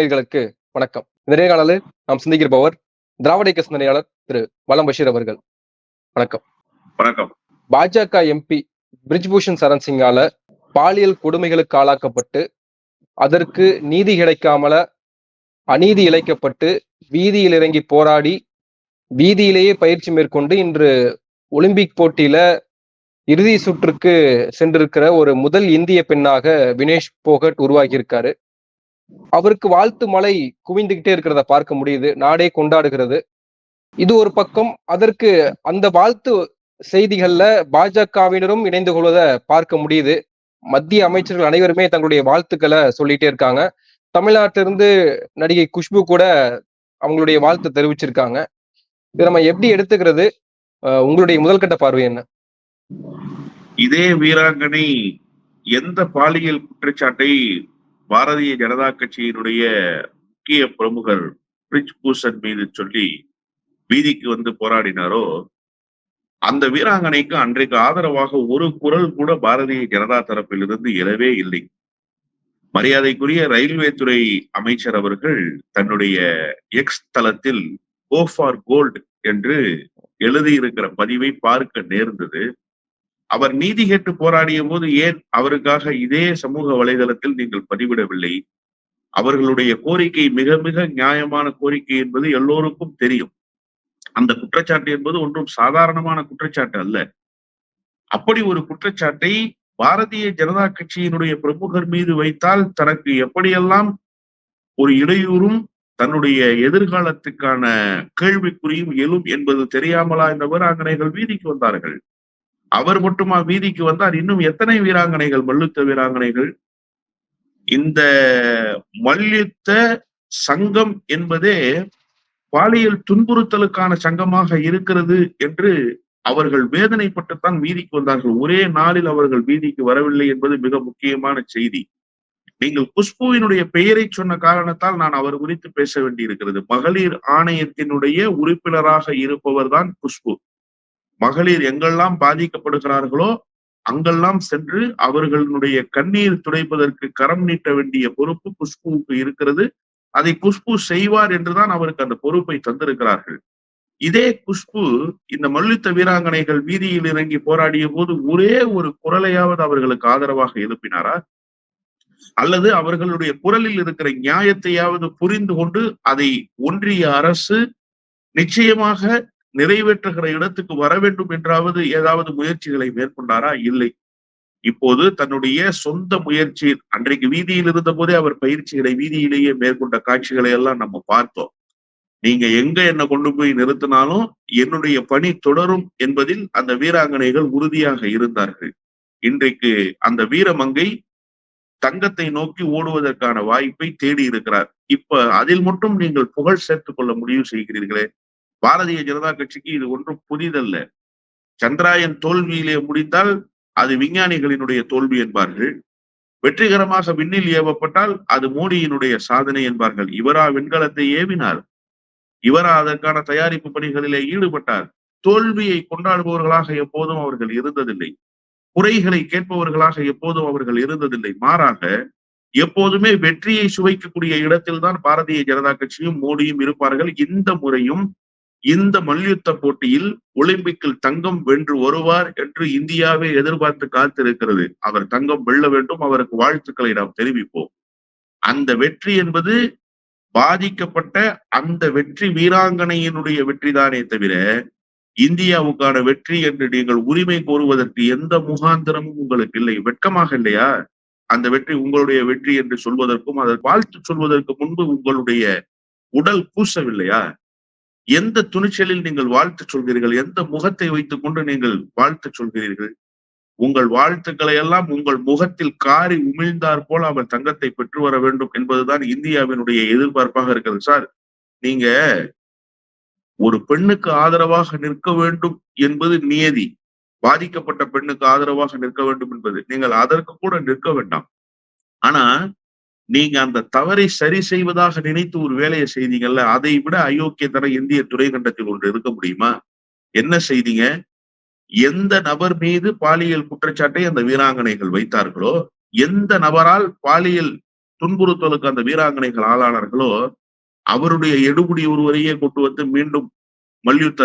நேயர்களுக்கு வணக்கம். இந்த நேர்காணலில் நாம் சிந்திக்கிறபவர் திராவிட இயக்க சிந்தனையாளர் திரு வலம் பஷீர் அவர்கள். வணக்கம். வணக்கம். பாஜக எம்பி பிரிஜ்பூஷன் சரண் சிங்கால பாலியல் கொடுமைகளுக்கு ஆளாக்கப்பட்டு அதற்கு நீதி கிடைக்காமல அநீதி இழைக்கப்பட்டு வீதியில் இறங்கி போராடி வீதியிலேயே பயிற்சி மேற்கொண்டு இன்று ஒலிம்பிக் போட்டியில இறுதி சுற்றுக்கு சென்றிருக்கிற ஒரு முதல் இந்திய பெண்ணாக வினேஷ் போகட் உருவாகியிருக்காரு. அவருக்கு வாழ்த்து மலை குவிந்துகிட்டே இருக்கிறத பார்க்க முடியுது நாடே கொண்டாடுகிறது. இது ஒரு பக்கம் அதற்கு அந்த வாழ்த்து செய்திகள்ல பாஜகவினரும் இணைந்து கொள்வதை பார்க்க முடியுது. மத்திய அமைச்சர்கள் அனைவருமே தங்களுடைய வாழ்த்துக்களை சொல்லிட்டே இருக்காங்க. தமிழ்நாட்டிலிருந்து நடிகை குஷ்பு கூட அவங்களுடைய வாழ்த்து தெரிவிச்சிருக்காங்க. இதை நம்ம எப்படி எடுத்துக்கிறது? உங்களுடைய முதல்கட்ட பார்வை என்ன? இதே வீராங்கனை எந்த பாலியல் குற்றச்சாட்டை பாரதிய ஜனதா கட்சியினுடைய முக்கிய பிரமுகர் பிரிஜ் பூஷன் மீது சொல்லி வீதிக்கு வந்து போராடினாரோ அந்த வீராங்கனைக்கு அன்றைக்கு ஆதரவாக ஒரு குரல் கூட பாரதிய ஜனதா தரப்பிலிருந்து எழவே இல்லை. மரியாதைக்குரிய ரயில்வே துறை அமைச்சர் அவர்கள் தன்னுடைய எக்ஸ் தளத்தில் கோ ஃபார் கோல்டு என்று எழுதியிருக்கிற பதிவை பார்க்க நேர்ந்தது. அவர் நீதி கேட்டு போராடிய போது ஏன் அவருக்காக இதே சமூக வலைதளத்தில் நீங்கள் பதிவிடவில்லை? அவர்களுடைய கோரிக்கை மிக மிக நியாயமான கோரிக்கை என்பது எல்லோருக்கும் தெரியும். அந்த குற்றச்சாட்டு என்பது ஒன்றும் சாதாரணமான குற்றச்சாட்டு அல்ல. அப்படி ஒரு குற்றச்சாட்டை பாரதிய ஜனதா கட்சியினுடைய பிரமுகர் மீது வைத்தால் தனக்கு எப்படியெல்லாம் ஒரு இடையூறும் தன்னுடைய எதிர்காலத்துக்கான கேள்விக்குறியும் எழும் என்பது தெரியாமலா இந்த வீராங்கனைகள் வீதிக்கு வந்தார்கள்? அவர் மட்டுமா வீதிக்கு வந்தார்? இன்னும் எத்தனை வீராங்கனைகள்? மல்யுத்த வீராங்கனைகள். இந்த மல்யுத்த சங்கம் என்பதே பாலியல் துன்புறுத்தலுக்கான சங்கமாக இருக்கிறது என்று அவர்கள் வேதனைப்பட்டுத்தான் வீதிக்கு வந்தார்கள். ஒரே நாளில் அவர்கள் வீதிக்கு வரவில்லை என்பது மிக முக்கியமான செய்தி. நீங்கள் குஷ்புவினுடைய பெயரை சொன்ன காரணத்தால் நான் அவர் குறித்து பேச வேண்டியிருக்கிறது. மகளிர் ஆணையத்தினுடைய உறுப்பினராக இருப்பவர் தான் குஷ்பு. மகளிர் எங்கெல்லாம் பாதிக்கப்படுகிறார்களோ அங்கெல்லாம் சென்று அவர்களுடைய கண்ணீர் துடைப்பதற்கு கரம் நீட்ட வேண்டிய பொறுப்பு குஷ்புவுக்கு இருக்கிறது. அதை குஷ்பு செய்வார் என்றுதான் அவருக்கு அந்த பொறுப்பை தந்திருக்கிறார்கள். இதே குஷ்பு இந்த மல்யுத்த வீராங்கனைகள் வீதியில் இறங்கி போராடிய போது ஒரே ஒரு குரலையாவது அவர்களுக்கு ஆதரவாக எழுப்பினாரா? அல்லது அவர்களுடைய குரலில் இருக்கிற நியாயத்தையாவது புரிந்து கொண்டு அதை ஒன்றிய அரசு நிச்சயமாக நிறைவேற்றுகிற இடத்துக்கு வர வேண்டும் என்றாவது ஏதாவது முயற்சிகளை மேற்கொண்டாரா? இல்லை. இப்போது தன்னுடைய சொந்த முயற்சி அன்றைக்கு வீதியில் இருந்த போதே அவர் பயிற்சிகளை வீதியிலேயே மேற்கொண்ட காட்சிகளை எல்லாம் நம்ம பார்த்தோம். நீங்க எங்க என்ன கொண்டு போய் நிறுத்தினாலும் என்னுடைய பணி தொடரும் என்பதில் அந்த வீராங்கனைகள் உறுதியாக இருந்தார்கள். இன்றைக்கு அந்த வீரமங்கை தங்கத்தை நோக்கி ஓடுவதற்கான வாய்ப்பை தேடி இருக்கிறார். இப்ப அதில் மட்டும் நீங்கள் புகழ் சேர்த்துக் கொள்ள முடிவு செய்கிறீர்களே. பாரதிய ஜனதா கட்சிக்கு இது ஒன்றும் புதிதல்ல. சந்திராயன் தோல்வியிலே முடிந்தால் அது விஞ்ஞானிகளினுடைய தோல்வி என்பார்கள். வெற்றிகரமாக விண்ணில் ஏவப்பட்டால் அது மோடியினுடைய சாதனை என்பார்கள். இவரா விண்கலத்தை ஏவினார். இவரா அதற்கான தயாரிப்பு பணிகளிலே ஈடுபட்டார். தோல்வியை கொண்டாடுபவர்களாக எப்போதும் அவர்கள் இருந்ததில்லை. குறைகளை கேட்பவர்களாக எப்போதும் அவர்கள் இருந்ததில்லை. மாறாக எப்போதுமே வெற்றியை சுவைக்கக்கூடிய இடத்தில்தான் பாரதிய ஜனதா கட்சியும் மோடியும் இருப்பார்கள். இந்த முறையும் இந்த மல்யுத்த போட்டியில் ஒலிம்பிக்கில் தங்கம் வென்று வருவார் என்று இந்தியாவே எதிர்பார்த்து காத்திருக்கிறது. அவர் தங்கம் வெல்ல வேண்டும் அவருக்கு வாழ்த்துக்களை நாம் தெரிவிப்போம். அந்த வெற்றி என்பது பாதிக்கப்பட்ட அந்த வெற்றி வீராங்கனையினுடைய வெற்றிதானே தவிர இந்தியாவுக்கான வெற்றி என்று நீங்கள் உரிமை கோருவதற்கு எந்த முகாந்திரமும் உங்களுக்கு இல்லை. வெட்கமாக இல்லையா? அந்த வெற்றி உங்களுடைய வெற்றி என்று சொல்வதற்கும் அதற்கு வாழ்த்து சொல்வதற்கு முன்பு உங்களுடைய உடல் கூசவில்லையா எந்த துணிச்சலில் நீங்கள் வாழ்த்து சொல்கிறீர்கள்? எந்த முகத்தை வைத்துக் கொண்டு நீங்கள் வாழ்த்து சொல்கிறீர்கள்? உங்கள் வாழ்த்துக்களை எல்லாம் உங்கள் முகத்தில் காரி உமிழ்ந்தார் போல அவர் தங்கத்தை பெற்று வர வேண்டும் என்பதுதான் இந்தியாவினுடைய எதிர்பார்ப்பாக இருக்கிறது. சார் நீங்க ஒரு பெண்ணுக்கு ஆதரவாக நிற்க வேண்டும் என்பது நியதி. பாதிக்கப்பட்ட பெண்ணுக்கு ஆதரவாக நிற்க வேண்டும் என்பது. நீங்கள் அதற்கு கூட நிற்க வேண்டாம். ஆனா நீங்க அந்த தவறை சரி செய்வதாக நினைத்து ஒரு வேலையை செய்தீங்கல்ல அதை விட அயோக்கியத்தனம் இந்திய துறைக்கண்டத்தில் ஒன்று இருக்க முடியுமா? என்ன செய்தீங்க? எந்த நபர் மீது பாலியல் குற்றச்சாட்டை அந்த வீராங்கனைகள் வைத்தார்களோ எந்த நபரால் பாலியல் துன்புறுத்தலுக்கு அந்த வீராங்கனைகள் ஆளானார்களோ அவருடைய எடுபடி ஒருவரையே கொண்டு வந்து மீண்டும் மல்யுத்த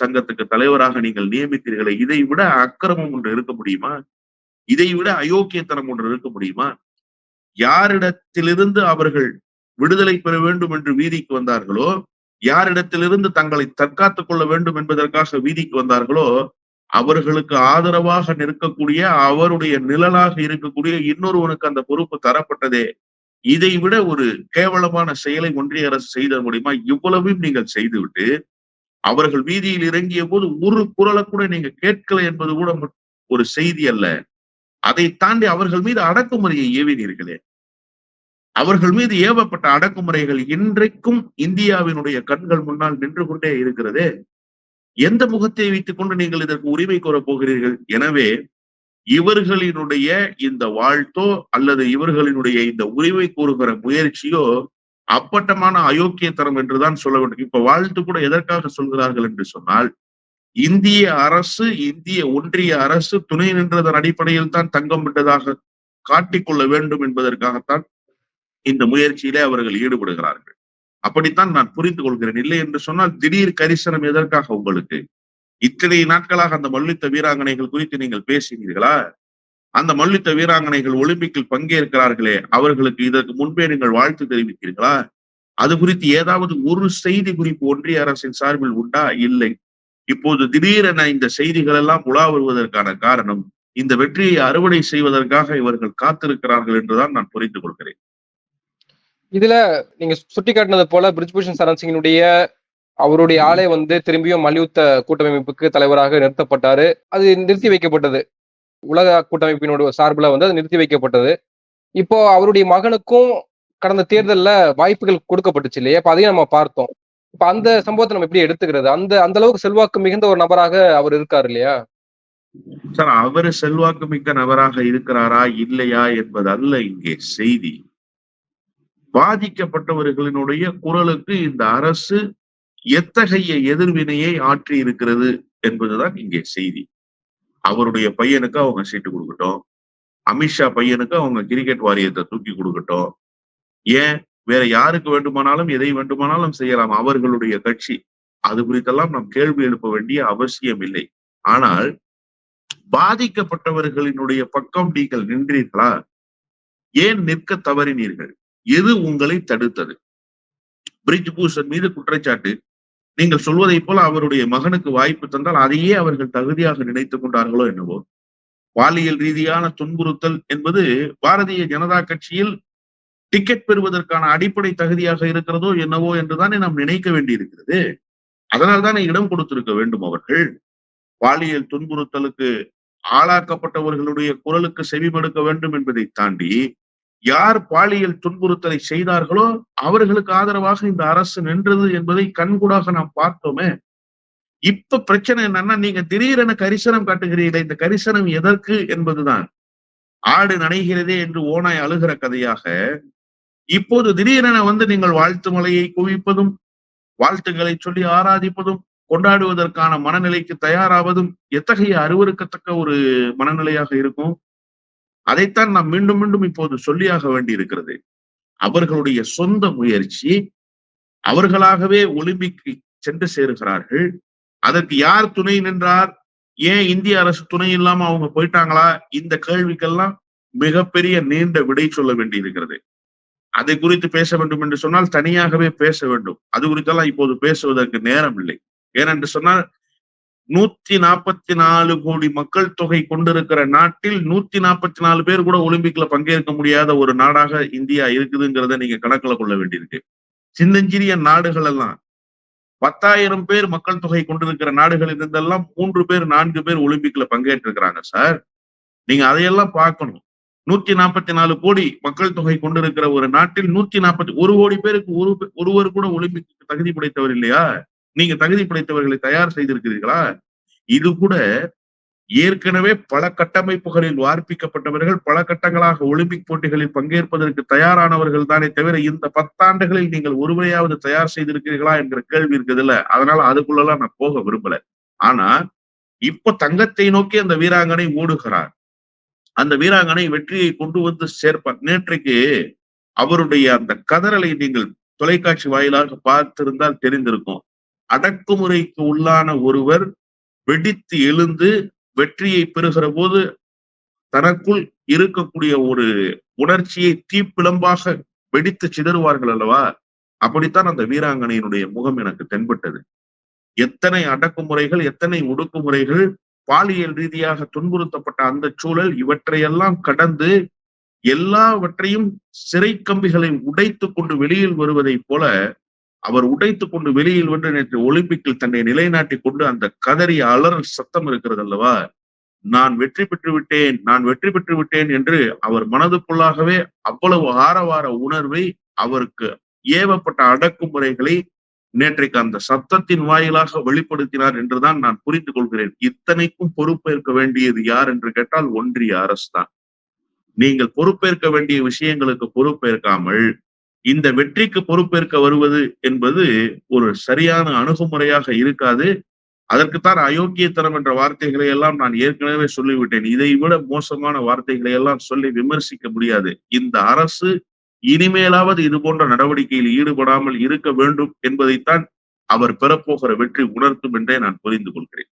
சங்கத்துக்கு தலைவராக நீங்கள் நியமித்தீர்களே இதை விட அக்கிரமம் ஒன்று இருக்க முடியுமா? இதை விட அயோக்கியத்தனம் ஒன்று இருக்க முடியுமா? யாரிடத்திலிருந்து அவர்கள் விடுதலை பெற வேண்டும் என்று வீதிக்கு வந்தார்களோ யாரிடத்திலிருந்து தங்களை தற்காத்துக் கொள்ள வேண்டும் என்பதற்காக வீதிக்கு வந்தார்களோ அவர்களுக்கு ஆதரவாக நிற்கக்கூடிய அவருடைய நிழலாக இருக்கக்கூடிய இன்னொருவனுக்கு அந்த பொறுப்பு தரப்பட்டதே. இதை விட ஒரு கேவலமான செயலை ஒன்றிய அரசு செய்த முடியுமா? இவ்வளவையும் நீங்கள் செய்துவிட்டு அவர்கள் வீதியில் இறங்கிய போது ஒரு குரலை கூட நீங்க கேட்கல என்பது கூட ஒரு செய்தி அல்ல. அதை தாண்டி அவர்கள் மீது அடக்குமுறையை ஏவினீர்களே. அவர்கள் மீது ஏவப்பட்ட அடக்குமுறைகள் இன்றைக்கும் இந்தியாவினுடைய கண்கள் முன்னால் நின்று கொண்டே இருக்கிறதே. எந்த முகத்தை வைத்துக் கொண்டு நீங்கள் இதற்கு உரிமை கோரப் போகிறீர்கள்? எனவே இவர்களினுடைய இந்த வாழ்த்தோ அல்லது இவர்களினுடைய இந்த உரிமை கூறுகிற முயற்சியோ அப்பட்டமான அயோக்கியத்தனம் என்றுதான் சொல்ல வேண்டும். இப்ப வாழ்த்து கூட எதற்காக சொல்கிறார்கள் என்று சொன்னால் இந்திய அரசு இந்திய ஒன்றிய அரசு துணை நின்றதன் அடிப்படையில் தான் தங்கம் விட்டதாக காட்டிக்கொள்ள வேண்டும் என்பதற்காகத்தான் இந்த முயற்சியிலே அவர்கள் ஈடுபடுகிறார்கள். அப்படித்தான் நான் புரிந்து கொள்கிறேன். இல்லை என்று சொன்னால் திடீர் கரிசனம் எதற்காக உங்களுக்கு? இத்தனை நாட்களாக அந்த மல்யுத்த வீராங்கனைகள் குறித்து நீங்கள் பேசினீர்களா அந்த மல்யுத்த வீராங்கனைகள் ஒலிம்பிக்கில் பங்கேற்கிறார்களே அவர்களுக்கு இதற்கு முன்பே நீங்கள் வாழ்த்து தெரிவித்தீர்களா? அது குறித்து ஏதாவது ஒரு செய்தி குறிப்பு ஒன்றிய அரசின் சார்பில் உண்டா? இல்லை. இப்போது திடீரென இந்த செய்திகள் எல்லாம் உலா வருவதற்கான காரணம் இந்த வெற்றியை அறுவடை செய்வதற்காக இவர்கள் காத்திருக்கிறார்கள் என்றுதான் நான் புரிந்து கொள்கிறேன். இதுல நீங்க சுட்டிக்காட்டினது போல பிரிஜ்பூஷன் சரண் சிங்கினுடைய அவருடைய ஆளே வந்து திரும்பியும் மல்யுத்த கூட்டமைப்புக்கு தலைவராக நிறுத்தப்பட்டாரு. அது நிறுத்தி வைக்கப்பட்டது. உலக கூட்டமைப்பினோட சார்பில் வந்து அது நிறுத்தி வைக்கப்பட்டது. இப்போ அவருடைய மகனுக்கும் கடந்த தேர்தல்ல வாய்ப்புகள் கொடுக்கப்பட்டுச்சு இல்லையா? இப்ப அதையும் நம்ம பார்த்தோம். இப்ப அந்த சம்பவத்தை நம்ம எப்படி எடுத்துக்கிறது? அந்த அந்த அளவுக்கு செல்வாக்கு மிகுந்த ஒரு நபராக அவர் இருக்காரு இல்லையா? சார் அவரு செல்வாக்கு மிக்க நபராக இருக்கிறாரா இல்லையா என்பது அல்ல இங்கே செய்தி. பாதிக்கப்பட்டவர்களினுடைய குரலுக்கு இந்த அரசு எத்தகைய எதிர்வினையை ஆற்றி இருக்கிறது என்பதுதான் இங்கே செய்தி. அவருடைய பையனுக்கு அவங்க சீட்டு கொடுக்கட்டும். அமித்ஷா பையனுக்கு அவங்க கிரிக்கெட் வாரியத்தை தூக்கி கொடுக்கட்டும். ஏன்? வேற யாருக்கு வேண்டுமானாலும் எதை வேண்டுமானாலும் செய்யலாம். அவர்களுடைய கட்சி. அது குறித்தெல்லாம் நாம் கேள்வி எழுப்ப வேண்டிய அவசியம் இல்லை. ஆனால் பாதிக்கப்பட்டவர்களினுடைய பக்கம் நீங்கள் நின்றீர்களா? ஏன் நிற்க தவறினீர்கள்? எது உங்களை தடுத்தது? பிரிட்ஜ் பூஷன் மீது குற்றச்சாட்டு. நீங்கள் சொல்வதை போல அவருடைய மகனுக்கு வாய்ப்பு தந்தால் அதையே அவர்கள் தகுதியாக நினைத்துக் கொண்டார்களோ என்னவோ? பாலியல் ரீதியான துன்புறுத்தல் என்பது பாரதிய ஜனதா கட்சியில் டிக்கெட் பெறுவதற்கான அடிப்படை தகுதியாக இருக்கிறதோ என்னவோ என்றுதானே நாம் நினைக்க வேண்டியிருக்கிறது. அதனால் தானே இடம் கொடுத்திருக்க வேண்டும் அவர்கள். பாலியல் துன்புறுத்தலுக்கு ஆளாக்கப்பட்டவர்களுடைய குரலுக்கு செவிமடுக்க வேண்டும் என்பதை தாண்டி யார் பாலியல் துன்புறுத்தலை செய்தார்களோ அவர்களுக்கு ஆதரவாக இந்த அரசு நின்றது என்பதை கண்கூடாக நாம் பார்த்தோமே. இப்ப பிரச்சனை என்னன்னா நீங்க திடீரென கரிசனம் காட்டுகிறீர்கள் இந்த கரிசனம் எதற்கு என்பதுதான். ஆடு நனைகிறதே என்று ஓனாய் அழுகிற கதையாக இப்போது திடீரென வந்து நீங்கள் வாழ்த்து மலையை குவிப்பதும் வாழ்த்துக்களை சொல்லி ஆராதிப்பதும் கொண்டாடுவதற்கான மனநிலைக்கு தயாராவதும் எத்தகைய அருவருக்கத்தக்க ஒரு மனநிலையாக இருக்கும்? அதைத்தான் நாம் மீண்டும் மீண்டும் இப்போது சொல்லியாக வேண்டி இருக்கிறது அவர்களுடைய சொந்த முயற்சி அவர்களாகவே ஒலிம்பிக் சென்று சேருகிறார்கள். அதற்கு யார் துணை நின்றார்? ஏன் இந்திய அரசு துணை இல்லாம அவங்க போயிட்டாங்களா? இந்த கேள்விக்கெல்லாம் மிகப்பெரிய நீண்ட விடை சொல்ல வேண்டி இருக்கிறது அதை குறித்து பேச வேண்டும் என்று சொன்னால் தனியாகவே பேச வேண்டும். அது குறித்தெல்லாம் இப்போது பேசுவதற்கு நேரம் இல்லை ஏனென்று சொன்னால் நூத்தி நாற்பத்தி நாலு கோடி மக்கள் தொகை கொண்டிருக்கிற நாட்டில் நூத்தி நாற்பத்தி நாலு பேர் கூட ஒலிம்பிக்ல பங்கேற்க முடியாத ஒரு நாடாக இந்தியா இருக்குதுங்கிறத நீங்க கணக்குல கொள்ள வேண்டியிருக்கு. சின்னஞ்சிறிய நாடுகள் எல்லாம் பத்தாயிரம் பேர் மக்கள் தொகை கொண்டிருக்கிற நாடுகளில் இருந்தெல்லாம் மூன்று பேர் நான்கு பேர் ஒலிம்பிக்ல பங்கேற்றிருக்கிறாங்க சார். நீங்க அதையெல்லாம் பார்க்கணும். நூத்தி நாற்பத்தி நாலு கோடி மக்கள் தொகை கொண்டிருக்கிற ஒரு நாட்டில் நூத்தி நாற்பத்தி ஒரு கோடி பேருக்கு ஒரு ஒருவர் கூட ஒலிம்பிக் தகுதி படைத்தவர் இல்லையா? நீங்க தகுதி படைத்தவர்களை தயார் செய்திருக்கிறீர்களா? இது கூட ஏற்கனவே பல கட்டமைப்புகளில் வார்ப்பிக்கப்பட்டவர்கள் பல கட்டங்களாக ஒலிம்பிக் போட்டிகளில் பங்கேற்பதற்கு தயாரானவர்கள் தானே தவிர இந்த பத்தாண்டுகளில் நீங்கள் ஒருவரையாவது தயார் செய்திருக்கிறீர்களா என்கிற கேள்வி இருக்குதுல்ல அதனால அதுக்குள்ளெல்லாம் நான் போக விரும்பல. ஆனா இப்ப தங்கத்தை நோக்கி அந்த வீராங்கனை ஓடுகிறார். அந்த வீராங்கனை வெற்றியை கொண்டு வந்து சேர்ப்பார். நேற்றைக்கு அவருடைய அந்த கதறலை நீங்கள் தொலைக்காட்சி வாயிலாக பார்த்திருந்தால் தெரிந்திருக்கும். அடக்குமுறைக்கு உள்ளான ஒருவர் வெடித்து எழுந்து வெற்றியை பெறுகிற போது தனக்குள் இருக்கக்கூடிய ஒரு உணர்ச்சியை தீப்பிழம்பாக வெடித்து சிதறுவார்கள் அல்லவா? அப்படித்தான் அந்த வீராங்கனையினுடைய முகம் எனக்கு தென்பட்டது. எத்தனை அடக்குமுறைகள் எத்தனை ஒடுக்குமுறைகள் பாலியல் ரீதியாக துன்புறுத்தப்பட்ட அந்த சூழல் இவற்றையெல்லாம் கடந்து எல்லாவற்றையும் சிறை கம்பிகளை உடைத்து கொண்டு வெளியில் வருவதைப் போல அவர் உடைத்து கொண்டு வெளியில் வந்து நேற்று ஒலிம்பிக்கில் தன்னை நிலைநாட்டிக் கொண்டு அந்த கதறி அலறல் சத்தம் இருக்கிறது அல்லவா? நான் வெற்றி பெற்று விட்டேன் நான் வெற்றி பெற்று விட்டேன் என்று அவர் மனதுக்குள்ளாகவே அவ்வளவு ஆரவார உணர்வை அவருக்கு ஏவப்பட்ட அடக்குமுறைகளை நேற்றைக்கு அந்த சத்தத்தின் வாயிலாக வெளிப்படுத்தினார் என்றுதான் நான் புரிந்து கொள்கிறேன் இத்தனைக்கும் பொறுப்பேற்க வேண்டியது யார் என்று கேட்டால் ஒன்றிய அரசு தான் நீங்கள் பொறுப்பேற்க வேண்டிய விஷயங்களுக்கு பொறுப்பேற்காமல் இந்த வெற்றிக்கு பொறுப்பேற்க வருவது என்பது ஒரு சரியான அணுகுமுறையாக இருக்காது. அதற்குத்தான் அயோக்கியத்தனம் என்ற வார்த்தைகளை எல்லாம் நான் ஏற்கனவே சொல்லிவிட்டேன். இதை விட மோசமான வார்த்தைகளை எல்லாம் சொல்லி விமர்சிக்க முடியாது. இந்த அரசு இனிமேலாவது இது போன்ற நடவடிக்கையில் ஈடுபடாமல் இருக்க வேண்டும் என்பதைத்தான் அவர் பெறப்போகிற வெற்றி உணர்த்தும் என்றே நான் புரிந்து கொள்கிறேன்.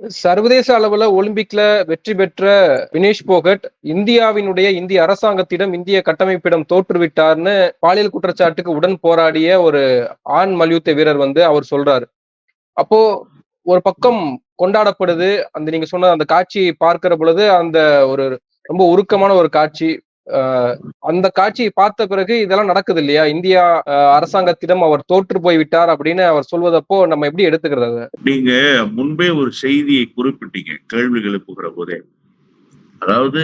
சர்வதேச அளவுல ஒலிம்பிக்ல வெற்றி பெற்ற வினேஷ் போகட் இந்தியாவினுடைய இந்திய அரசாங்கத்திடம் இந்திய கட்டமைப்பிடம் தோற்றுவிட்டார்னு பாலியல் குற்றச்சாட்டுக்கு உடன் போராடிய ஒரு ஆண் மல்யுத்த வீரர் வந்து அவர் சொல்றாரு. அப்போ ஒரு பக்கம் கொண்டாடப்படுது அந்த நீங்க சொன்ன அந்த காட்சியை பார்க்கிற பொழுது அந்த ஒரு ரொம்ப உருக்கமான ஒரு காட்சி அந்த காட்சியை பார்த்த பிறகு இதெல்லாம் நடக்குது இல்லையா? இந்தியா அரசாங்கத்திடம் அவர் தோற்று போய் விட்டார் அப்படின்னு அவர் சொல்வதப்போ நம்ம எப்படி எடுத்துக்கிறது நீங்க முன்பே ஒரு செய்தியை குறிப்பிட்டீங்க கேள்வி எழுப்புகிற போதே. அதாவது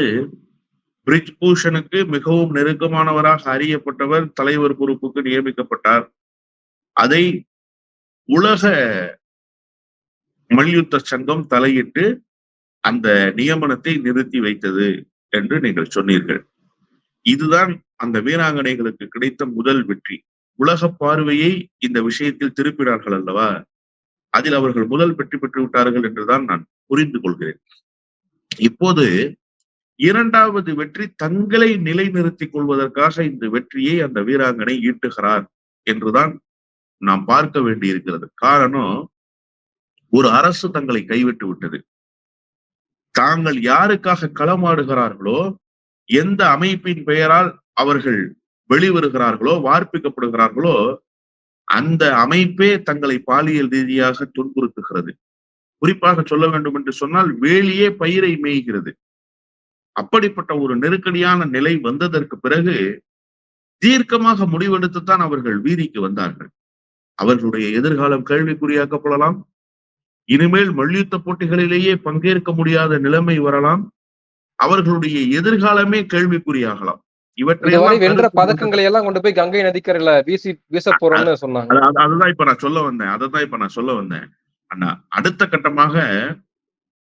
பிரிஜ் பூஷனுக்கு மிகவும் நெருக்கமானவராக அறியப்பட்டவர் தலைவர் பொறுப்புக்கு நியமிக்கப்பட்டார். அதை உலக மல்யுத்த சங்கம் தலையிட்டு அந்த நியமனத்தை நிறுத்தி வைத்தது என்று நீங்கள் சொன்னீர்கள். இதுதான் அந்த வீராங்கனைகளுக்கு கிடைத்த முதல் வெற்றி. உலக பார்வையை இந்த விஷயத்தில் திருப்பினார்கள் அல்லவா? அதில் அவர்கள் முதல் வெற்றி பெற்று விட்டார்கள் என்றுதான் நான் புரிந்து கொள்கிறேன். இப்போது இரண்டாவது வெற்றி தங்களை நிலைநிறுத்திக் கொள்வதற்காக இந்த வெற்றியை அந்த வீராங்கனை ஈட்டுகிறார் என்றுதான் நாம் பார்க்க வேண்டியிருக்கிறது. காரணம் ஒரு அரசு தங்களை கைவிட்டு விட்டது. தாங்கள் யாருக்காக களமாடுகிறார்களோ எந்த அமைப்பின் பெயரால் அவர்கள் வெளிவருகிறார்களோ வார்ப்பிக்கப்படுகிறார்களோ அந்த அமைப்பே தங்களை பாலியல் ரீதியாக துன்புறுத்துகிறது. குறிப்பாக சொல்ல வேண்டும் என்று சொன்னால் வேலியே பயிரை மேய்கிறது. அப்படிப்பட்ட ஒரு நெருக்கடியான நிலை வந்ததற்கு பிறகு தீர்க்கமாக முடிவெடுத்துத்தான் அவர்கள் வீதிக்கு வந்தார்கள். அவர்களுடைய எதிர்காலம் கேள்விக்குறியாக்கப்படலாம். இனிமேல் மல்யுத்த போட்டிகளிலேயே பங்கேற்க முடியாத நிலைமை வரலாம். அவர்களுடைய எதிர்காலமே கேள்விக்குறியாகலாம். இவற்றை வென்ற பதக்கங்களை எல்லாம் கொண்டு போய் கங்கை நதிக்கரையில வீசி வீச போறோம்னு சொன்னாங்க. அது- அது- அதுதான் இப்ப நான் சொல்ல வந்தேன். அதுதான் இப்ப நான் சொல்ல வந்தேன். அண்ணா அடுத்த கட்டமாக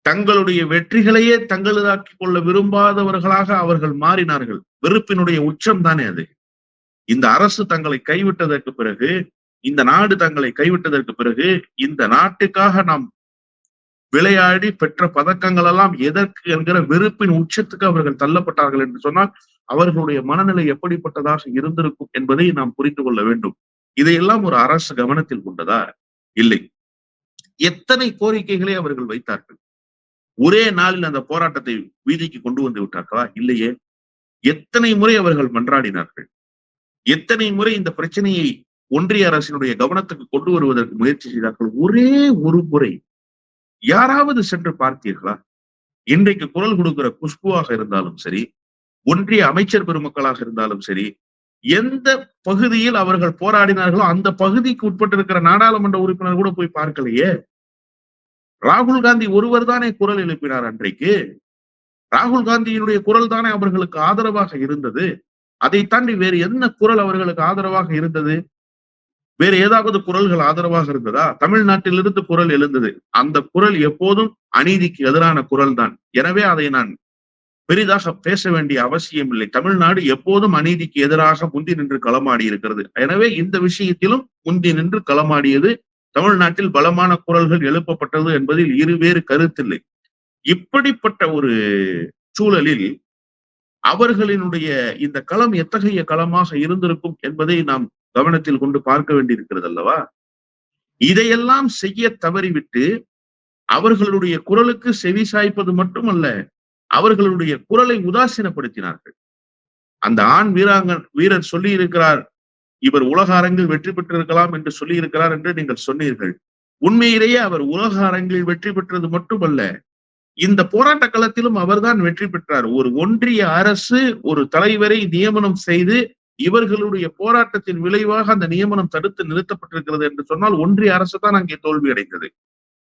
தங்களுடைய வெற்றிகளையே தங்களதாக்கி கொள்ள விரும்பாதவர்களாக அவர்கள் மாறினார்கள். வெறுப்பினுடைய உச்சம் தானே அது. இந்த அரசு தங்களை கைவிட்டதற்கு பிறகு இந்த நாடு தங்களை கைவிட்டதற்கு பிறகு இந்த நாட்டுக்காக நாம் விளையாடி பெற்ற பதக்கங்கள் எல்லாம் எதற்கு என்கிற வெறுப்பின் உச்சத்துக்கு அவர்கள் தள்ளப்பட்டார்கள் என்று சொன்னால் அவர்களுடைய மனநிலை எப்படிப்பட்டதாக இருந்திருக்கும் என்பதை நாம் புரிந்து கொள்ள வேண்டும். இதையெல்லாம் ஒரு அரசு கவனத்தில் கொண்டதா? இல்லை. எத்தனை கோரிக்கைகளை அவர்கள் வைத்தார்கள்? ஒரே நாளில் அந்த போராட்டத்தை வீதிக்கு கொண்டு வந்து விட்டார்களா? இல்லையே. எத்தனை முறை அவர்கள் மன்றாடினார்கள்? எத்தனை முறை இந்த பிரச்சனையை ஒன்றிய அரசினுடைய கவனத்துக்கு கொண்டு வருவதற்கு முயற்சி செய்தார்கள்? ஒரே ஒரு முறை யாராவது சென்று பார்த்தீர்களா? இன்றைக்கு குரல் கொடுக்கிற குஷ்புவாக இருந்தாலும் சரி ஒன்றிய அமைச்சர் பெருமக்களாக இருந்தாலும் சரி எந்த பகுதியில் அவர்கள் போராடினார்களோ அந்த பகுதிக்கு உட்பட்டிருக்கிற நாடாளுமன்ற உறுப்பினர் கூட போய் பார்க்கலையே? ராகுல் காந்தி ஒருவர் தானே குரல் எழுப்பினார் அன்றைக்கு. ராகுல் காந்தியினுடைய குரல் தானே அவர்களுக்கு ஆதரவாக இருந்தது. அதை தாண்டி வேறு என்ன குரல் அவர்களுக்கு ஆதரவாக இருந்தது? வேறு ஏதாவது குரல்கள் ஆதரவாக இருந்ததா? தமிழ்நாட்டிலிருந்து குரல் எழுந்தது. அந்த குரல் எப்போதும் அநீதிக்கு எதிரான குரல் தான் எனவே அதை நான் பெரிதாக பேச வேண்டிய அவசியம் இல்லை. தமிழ்நாடு எப்போதும் அநீதிக்கு எதிராக முந்தி நின்று களமாடி இருக்கிறது. எனவே இந்த விஷயத்திலும் முந்தி நின்று களமாடியது தமிழ்நாட்டில் பலமான குரல்கள் எழுப்பப்பட்டது என்பதில் இருவேறு கருத்தில்லை. இப்படிப்பட்ட ஒரு சூழலில் அவர்களினுடைய இந்த களம் எத்தகைய களமாக இருந்திருக்கும் என்பதை நாம் கவனத்தில் கொண்டு பார்க்க வேண்டியிருக்கிறது அல்லவா இதையெல்லாம் செய்ய தவறிவிட்டு அவர்களுடைய குரலுக்கு செவி சாய்ப்பது மட்டுமல்ல அவர்களுடைய குரலை உதாசீனப்படுத்தினார்கள். அந்த ஆண் வீராங்கன் வீரர் சொல்லி இருக்கிறார் இவர் உலக அரங்கில் வெற்றி பெற்றிருக்கலாம் என்று சொல்லி இருக்கிறார் என்று நீங்கள் சொன்னீர்கள். உண்மையிலேயே அவர் உலக அரங்கில் வெற்றி பெற்றது மட்டுமல்ல இந்த போராட்ட களத்திலும் அவர்தான் வெற்றி பெற்றார். ஒரு ஒன்றிய அரசு ஒரு தலைவரை நியமனம் செய்து இவர்களுடைய போராட்டத்தின் விளைவாக அந்த நியமனம் தடுத்து நிறுத்தப்பட்டிருக்கிறது என்று சொன்னால் ஒன்றிய அரசு தான் அங்கே தோல்வி அடைந்தது.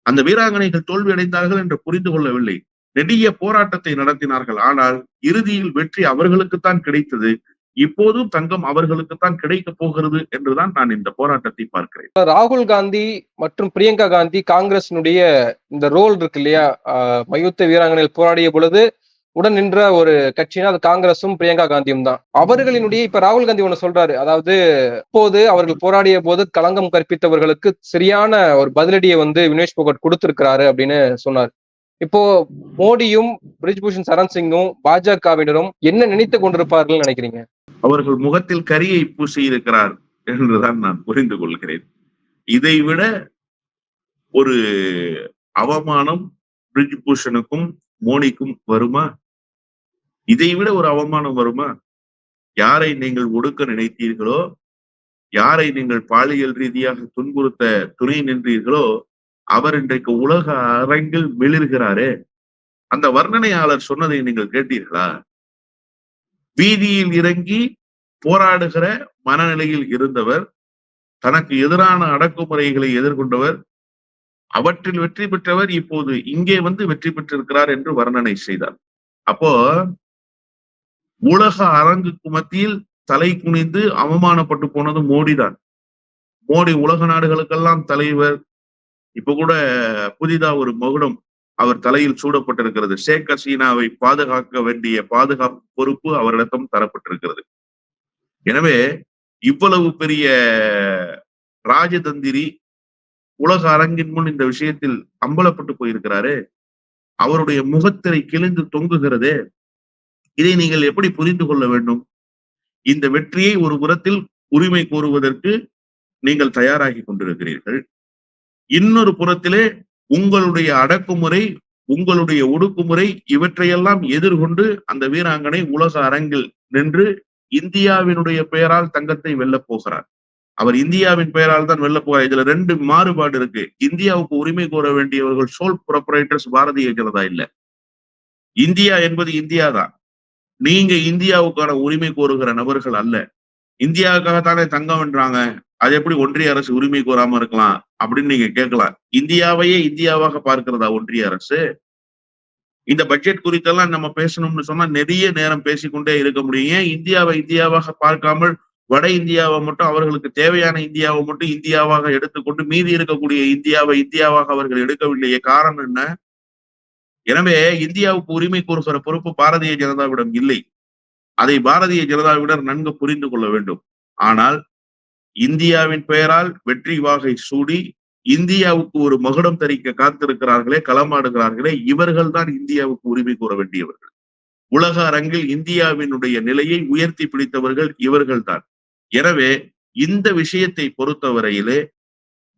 அந்த வீராங்கனைகள் தோல்வி அடைந்தார்கள் என்று புரிந்து கொள்ளவில்லை. நெடிய போராட்டத்தை நடத்தினார்கள். ஆனால் இறுதியில் வெற்றி அவர்களுக்குத்தான் கிடைத்தது. இப்போதும் தங்கம் அவர்களுக்குத்தான் கிடைக்க போகிறது என்றுதான் நான் இந்த போராட்டத்தை பார்க்கிறேன். ராகுல் காந்தி மற்றும் பிரியங்கா காந்தி காங்கிரசினுடைய இந்த ரோல் இருக்கு இல்லையா? ஆஹ் மயூத்த வீராங்கனைகள் போராடிய பொழுது உடன் நின்ற ஒரு கட்சினா அது காங்கிரசும் பிரியங்கா காந்தியும் தான். அவர்களினுடைய இப்ப ராகுல் காந்தி ஒண்ணு சொல்றாரு. அதாவது இப்போது அவர்கள் போராடிய போது களங்கம் கற்பித்தவர்களுக்கு சரியான ஒரு பதிலடியை வந்து வினேஷ் போகட் கொடுத்திருக்கிறாரு அப்படின்னு சொன்னார். இப்போ மோடியும் பிரிஜ்பூஷன் சரண் சிங்கும் பாஜகவினரும் என்ன நினைத்து கொண்டிருப்பார்கள் நினைக்கிறீங்க? அவர்கள் முகத்தில் கரியை பூசி இருக்கிறார் என்றுதான் நான் புரிந்து கொள்கிறேன். இதைவிட ஒரு அவமானம் பிரிஜ்பூஷனுக்கும் மோடிக்கும் வருமா? இதை விட ஒரு அவமானம் வருமா? யாரை நீங்கள் ஒடுக்க நினைத்தீர்களோ யாரை நீங்கள் பாலியல் ரீதியாக துன்புறுத்த துணை நின்றீர்களோ அவர் இன்றைக்கு உலக அரங்கில் மிளிர்கிறாரே அந்த வர்ணனையாளர் சொன்னதை நீங்கள் கேட்டீர்களா? வீதியில் இறங்கி போராடுகிற மனநிலையில் இருந்தவர் தனக்கு எதிரான அடக்குமுறைகளை எதிர்கொண்டவர் அவற்றில் வெற்றி பெற்றவர் இப்போது இங்கே வந்து வெற்றி பெற்றிருக்கிறார் என்று வர்ணனை செய்தார். அப்போ உலக அரங்குக்கு மத்தியில் தலை குனிந்து அவமானப்பட்டு போனது மோடி தான் மோடி உலக நாடுகளுக்கெல்லாம் தலைவர். இப்ப கூட புதிதா ஒரு மகுடம் அவர் தலையில் சூடப்பட்டிருக்கிறது. ஷேக் ஹசீனாவை பாதுகாக்க வேண்டிய பாதுகாப்பு பொறுப்பு அவரிடத்தும் தரப்பட்டிருக்கிறது. எனவே இவ்வளவு பெரிய ராஜதந்திரி உலக அரங்கின் முன் இந்த விஷயத்தில் அம்பலப்பட்டு போயிருக்கிறாரு. அவருடைய முகத்திரை கிழிந்து தொங்குகிறதே இதை நீங்கள் எப்படி புரிந்து கொள்ள வேண்டும்? இந்த வெற்றியை ஒரு புறத்தில் உரிமை கோருவதற்கு நீங்கள் தயாராகி கொண்டிருக்கிறீர்கள். இன்னொரு புறத்திலே உங்களுடைய அடக்குமுறை உங்களுடைய ஒடுக்குமுறை இவற்றையெல்லாம் எதிர்கொண்டு அந்த வீராங்கனை உலக அரங்கில் நின்று இந்தியாவினுடைய பெயரால் தங்கத்தை வெல்லப் போகிறார். அவர் இந்தியாவின் பெயரால் தான் வெல்ல போகிறார். இதுல ரெண்டு மாறுபாடு இருக்கு. இந்தியாவுக்கு உரிமை கோர வேண்டியவர்கள் சோல் ப்ரொபரேட்டர்ஸ் பாரதிய ஜனதா இல்ல. இந்தியா என்பது இந்தியா தான் நீங்க இந்தியாவுக்கான உரிமை கோருகிற நபர்கள் அல்ல. இந்தியாவுக்காகத்தானே தங்கம் என்றாங்க அது எப்படி ஒன்றிய அரசு உரிமை கோராம இருக்கலாம் அப்படின்னு நீங்க கேட்கலாம். இந்தியாவையே இந்தியாவாக பார்க்கிறதா ஒன்றிய அரசு? இந்த பட்ஜெட் குறித்தெல்லாம் நம்ம பேசணும்னு சொன்னா நிறைய நேரம் பேசிக்கொண்டே இருக்க முடியும். ஏன் இந்தியாவை இந்தியாவாக பார்க்காமல் வட இந்தியாவை மட்டும் அவர்களுக்கு தேவையான இந்தியாவை மட்டும் இந்தியாவாக எடுத்துக்கொண்டு மீதி இருக்கக்கூடிய இந்தியாவை இந்தியாவாக அவர்கள் எடுக்கவில்லையே? காரணம் என்ன? எனவே இந்தியாவுக்கு உரிமை கூறுகிற பொறுப்பு பாரதிய ஜனதாவிடம் இல்லை. அதை பாரதிய ஜனதாவிடர் நன்கு புரிந்து கொள்ள வேண்டும். ஆனால் இந்தியாவின் பெயரால் வெற்றி வாகை சூடி இந்தியாவுக்கு ஒரு மகுடம் தரிக்க காத்திருக்கிறார்களே களமாடுகிறார்களே இவர்கள் தான் இந்தியாவுக்கு உரிமை கூற வேண்டியவர்கள். உலக அரங்கில் இந்தியாவினுடைய நிலையை உயர்த்தி பிடித்தவர்கள் இவர்கள் தான். எனவே இந்த விஷயத்தை பொறுத்தவரையிலே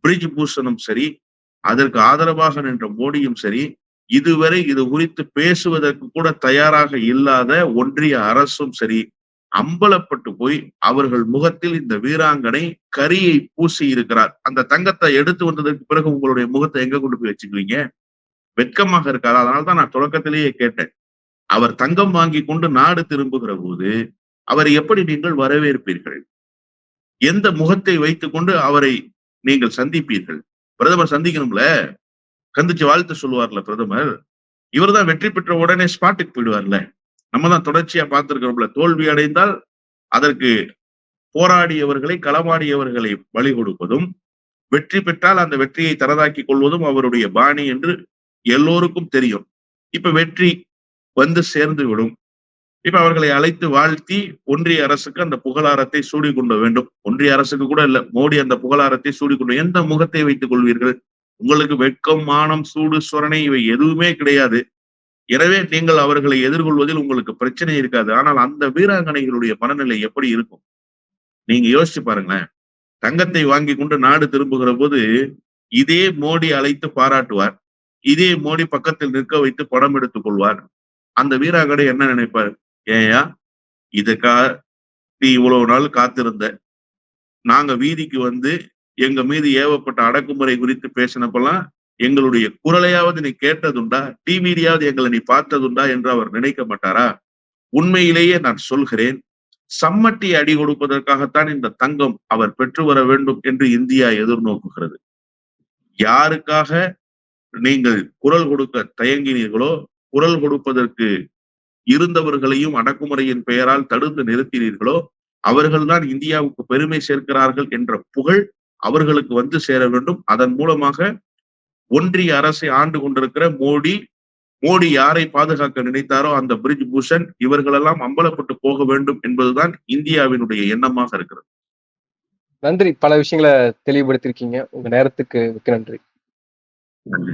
பிரிஜ் பூஷனும் சரி அதற்கு ஆதரவாக நின்ற மோடியும் சரி இதுவரை இது குறித்து பேசுவதற்கு கூட தயாராக இல்லாத ஒன்றிய அரசும் சரி அம்பலப்பட்டு போய் அவர்கள் முகத்தில் இந்த வீராங்கனை கரியை பூசி இருக்கிறார். அந்த தங்கத்தை எடுத்து வந்ததற்கு பிறகு உங்களுடைய முகத்தை எங்க கொண்டு போய் வச்சுக்குவீங்க வெட்கமாக இருக்காது அதனால்தான் நான் தொடக்கத்திலேயே கேட்டேன். அவர் தங்கம் வாங்கி கொண்டு நாடு திரும்புகிற போது அவரை எப்படி நீங்கள் வரவேற்பீர்கள்? எந்த முகத்தை வைத்துக்கொண்டு அவரை நீங்கள் சந்திப்பீர்கள்? பிரதமர் சந்திக்கணும்ல? கந்திச்சு வாழ்த்து சொல்லுவார்ல பிரதமர். இவர் தான் வெற்றி பெற்ற உடனே ஸ்பாட்டுக்கு போயிடுவார்ல. நம்ம தான் தொடர்ச்சியா பார்த்திருக்கிறோம்ல. தோல்வி அடைந்தால் அதற்கு போராடியவர்களை களமாடியவர்களை பலி கொடுப்பதும் வெற்றி பெற்றால் அந்த வெற்றியை தரதாக்கி கொள்வதும் அவருடைய பாணி என்று எல்லோருக்கும் தெரியும். இப்ப வெற்றி வந்து சேர்ந்து விடும் இப்ப அவர்களை அழைத்து வாழ்த்தி ஒன்றிய அரசுக்கு அந்த புகழாரத்தை சூடி கொள்ள வேண்டும். ஒன்றிய அரசுக்கு கூட இல்ல மோடி அந்த புகழாரத்தை சூடி கொண்டு எந்த முகத்தை வைத்துக் கொள்வீர்கள்? உங்களுக்கு வெட்கம் மானம் சூடு சொரணை இவை எதுவுமே கிடையாது. எனவே நீங்கள் அவர்களை எதிர்கொள்வதில் உங்களுக்கு பிரச்சனை இருக்காது. ஆனால் அந்த வீராங்கனைகளுடைய மனநிலை எப்படி இருக்கும்? நீங்க யோசிச்சு பாருங்களேன். தங்கத்தை வாங்கி கொண்டு நாடு திரும்புகிற போது இதே மோடி அழைத்து பாராட்டுவார். இதே மோடி பக்கத்தில் நிற்க வைத்து படம் எடுத்துக் கொள்வார். அந்த வீராங்கனை என்ன நினைப்பார்? ஏயா இதுக்கா நீ இவ்வளவு நாள் காத்திருந்த. நாங்க வீதிக்கு வந்து எங்க மீது ஏவப்பட்ட அடக்குமுறை குறித்து பேசினப்பெல்லாம் எங்களுடைய குரலையாவது நீ கேட்டதுண்டா? டிவிலையாவது எங்களை நீ பார்த்ததுண்டா என்று அவர் நினைக்க மாட்டாரா? உண்மையிலேயே நான் சொல்கிறேன் சம்மட்டி அடி கொடுப்பதற்காகத்தான் இந்த தங்கம் அவர் பெற்று வர வேண்டும் என்று இந்தியா எதிர்நோக்குகிறது. யாருக்காக நீங்கள் குரல் கொடுக்க தயங்கினீர்களோ குரல் கொடுப்பதற்கு இருந்தவர்களையும் அடக்குமுறையின் பெயரால் தடுத்து நிறுத்தினீர்களோ அவர்கள்தான் இந்தியாவுக்கு பெருமை சேர்க்கிறார்கள் என்ற புகழ் அவர்களுக்கு வந்து சேர வேண்டும். அதன் மூலமாக ஒன்றிய அரசை ஆண்டு கொண்டிருக்கிற மோடி மோடி யாரை பாதுகாக்க நினைத்தாரோ அந்த பிரிஜ் பூஷன் இவர்களெல்லாம் அம்பலப்பட்டு போக வேண்டும் என்பதுதான் இந்தியாவினுடைய எண்ணமாக இருக்கிறது. நன்றி. பல விஷயங்களை தெளிவுபடுத்திருக்கீங்க உங்க நேரத்துக்கு மிக்க நன்றி. நன்றி.